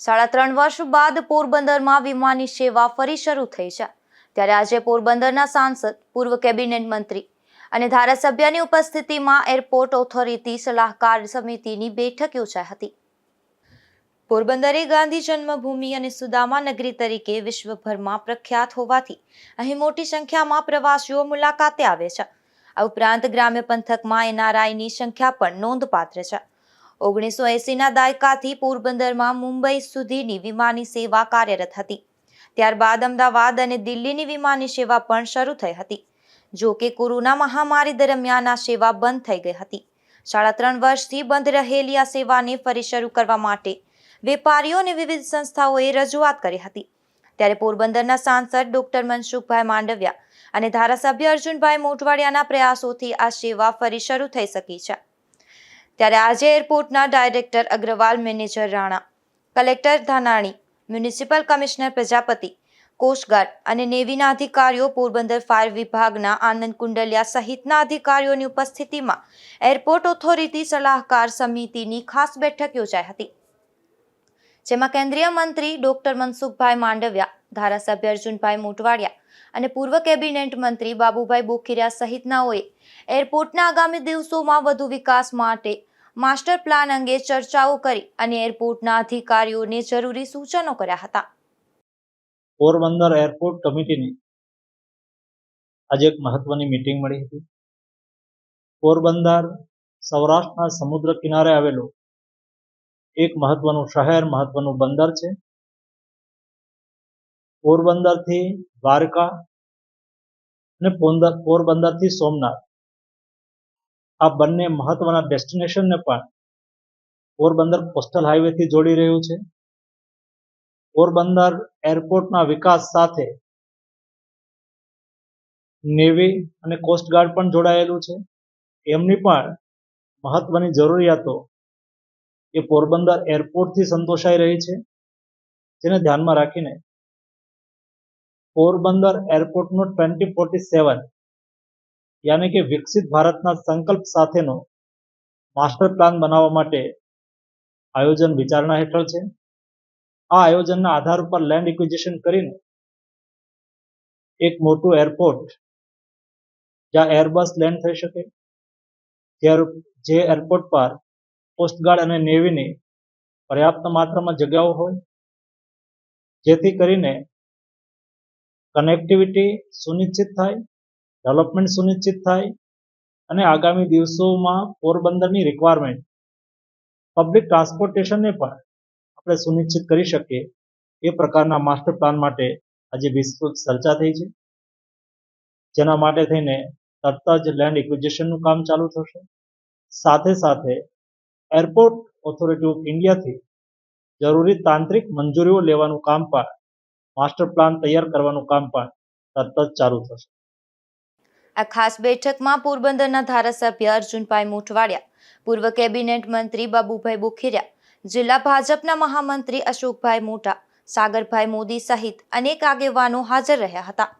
સાડા ત્રણ વર્ષ બાદ પોરબંદરમાં વિમાની સેવા ફરી શરૂ થઈ છે. ત્યારે આજે પોરબંદરના સાંસદ, પૂર્વ કેબિનેટ મંત્રી અને ધારાસભ્યની ઉપસ્થિતિમાં એરપોર્ટ ઓથોરિટી સલાહકાર સમિતિની બેઠક યોજાઈ હતી. પોરબંદર એ ગાંધી જન્મભૂમિ અને સુદામા નગરી તરીકે વિશ્વભરમાં પ્રખ્યાત હોવાથી અહીં મોટી સંખ્યામાં પ્રવાસીઓ મુલાકાતે આવે છે. આ ઉપરાંત ગ્રામ્ય પંથકમાં એનઆરઆઈની સંખ્યા પણ નોંધપાત્ર છે. ઓગણીસો એસીના દાયકાથી પોરબંદરમાં મુંબઈ સુધીની વિમાની સેવા કાર્યરત હતી. ત્યારબાદ અમદાવાદ અને દિલ્હીની વિમાની સેવા પણ શરૂ થઈ હતી. જો કે કોરોના મહામારી દરમિયાન આ સેવા બંધ થઈ ગઈ હતી. સાડા ત્રણ વર્ષથી બંધ રહેલી આ સેવાને ફરી શરૂ કરવા માટે વેપારીઓ અને વિવિધ સંસ્થાઓએ રજૂઆત કરી હતી. ત્યારે પોરબંદરના સાંસદ ડોક્ટર મનસુખભાઈ માંડવિયા અને ધારાસભ્ય અર્જુનભાઈ મોટવાડિયાના પ્રયાસોથી આ સેવા ફરી શરૂ થઈ શકી છે. ત્યારે આજે એરપોર્ટના director Agrawal, manager Rana, collector Dhanani, municipal commissioner Prajapati coast guard અને નેવીના અધિકારીઓ, પોરબંદર ફાયર વિભાગના આનંદ કુંડલિયા સહિતના અધિકારીઓની ઉપસ્થિતિમાં એરપોર્ટ ઓથોરિટી સલાહકાર સમિતિની ખાસ બેઠક યોજાઈ હતી. જેમાં કેન્દ્રીય મંત્રી ડોક્ટર મનસુખભાઈ માંડવિયા, ધારાસભ્ય અર્જુનભાઈ મોટવાડિયા અને પૂર્વ કેબિનેટ મંત્રી બાબુભાઈ બોખીરિયા સહિતનાઓએ એરપોર્ટના આગામી દિવસોમાં વધુ વિકાસ માટે માસ્ટર પ્લાન અંગે ચર્ચાઓ કરી અને એરપોર્ટના અધિકારીઓને જરૂરી સૂચનો કર્યા હતા. પોરબંદર એરપોર્ટ કમિટીની આજે એક મહત્વની મીટિંગ મળી હતી. પોરબંદર સૌરાષ્ટ્રના સમુદ્ર કિનારે આવેલું એક મહત્વનું શહેર, મહત્વનું બંદર છે. પોરબંદરથી દ્વારકા અને પોરબંદરથી સોમનાથ. આ બંને મહત્વના ડેસ્ટિનેશનને પણ પોરબંદર કોસ્ટલ હાઈવેથી જોડી રહ્યું છે. પોરબંદર એરપોર્ટના વિકાસ સાથે નેવી અને કોસ્ટગાર્ડ પણ જોડાયેલું છે. એમની પણ મહત્વની જરૂરિયાતો એ પોરબંદર એરપોર્ટથી સંતોષાઈ રહી છે. જેને ધ્યાનમાં રાખીને પોરબંદર એરપોર્ટનો ટ્વેન્ટી ફોર્ટી સેવન યાની કે વિકસિત ભારતના સંકલ્પ સાથેનો માસ્ટર પ્લાન બનાવવા માટે આયોજન વિચારણા હેઠળ છે. આ આયોજનના આધાર ઉપર લેન્ડ ઇક્વિઝિશન કરીને એક મોટું એરપોર્ટ જ્યાં એરબસ લેન્ડ થઈ શકે. જે એરપોર્ટ પર કોસ્ટગાર્ડ અને નેવીની પર્યાપ્ત માત્રામાં જગ્યાઓ હોય, જેથી કરીને કનેક્ટિવિટી સુનિશ્ચિત થાય ડેવલપમેન્ટ સુનિશ્ચિત થાય અને આગામી દિવસોમાં પોરબંદરની રિક્વાયરમેન્ટ પબ્લિક ટ્રાન્સપોર્ટેશનને પણ આપણે સુનિશ્ચિત કરી શકીએ. એ પ્રકારના માસ્ટર પ્લાન માટે આજે વિસ્તૃત ચર્ચા થઈ છે. જેના માટે થઈને તરત જ લેન્ડ ઇક્વિઝિશનનું કામ ચાલુ થશે. સાથે સાથે એરપોર્ટ ઓથોરિટી ઓફ ઇન્ડિયાથી જરૂરી તાંત્રિક મંજૂરીઓ લેવાનું કામ પણ માસ્ટર પ્લાન તૈયાર કરવાનું કામ પણ તરત જ ચાલુ થશે. આ ખાસ બેઠકમાં પોરબંદરના ધારાસભ્ય અર્જુનભાઈ મોટવાડિયા પૂર્વ કેબિનેટ મંત્રી બાબુભાઈ બોખીરિયા, જિલ્લા ભાજપના મહામંત્રી અશોકભાઈ મોટા, સાગરભાઈ મોદી સહિત અનેક આગેવાનો હાજર રહ્યા હતા.